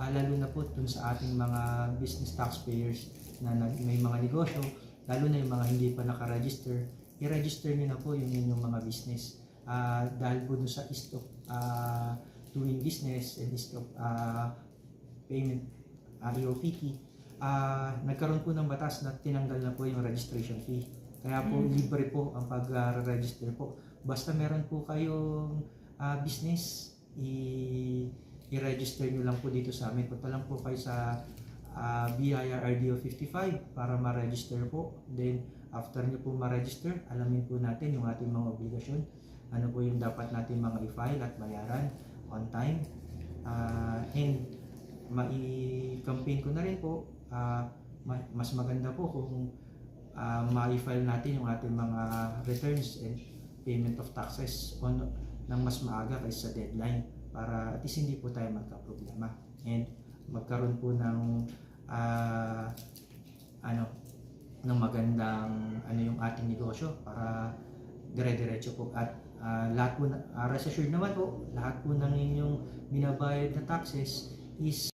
ah, lalo na po dun sa ating mga business taxpayers na may mga negosyo, lalo na yung mga hindi pa nakaregister, i-register nyo na po yung inyong mga business. Ah, dahil po dun sa ease of ah, doing business and ease of ah, payment, uh, EOPT, ah, nagkaroon po ng batas na tinanggal na po yung registration fee. Kaya po Mm. libre po ang pag-register po. Basta meron po kayong ah, business, i- i-register nyo lang po dito sa amin. Punta lang po kayo sa ah, BIR RDO 55 para ma-register po. Then, after nyo po ma-register, alamin po natin yung ating mga obligasyon. Ano po yung dapat natin mga i-file at bayaran on time. Ah, and, mai-campaign ko na rin po, ah, ma- mas maganda po kung ah, ma-file natin yung ating mga returns and payment of taxes on ng mas maaga kaysa sa deadline para at least hindi po tayo magka-problema. And magkaroon po ng ah, ano ng magandang ano yung ating negosyo para dire-diretso po. At ah, lahat po na, uh, rest assured naman po lahat po ng inyong binabayad na taxes is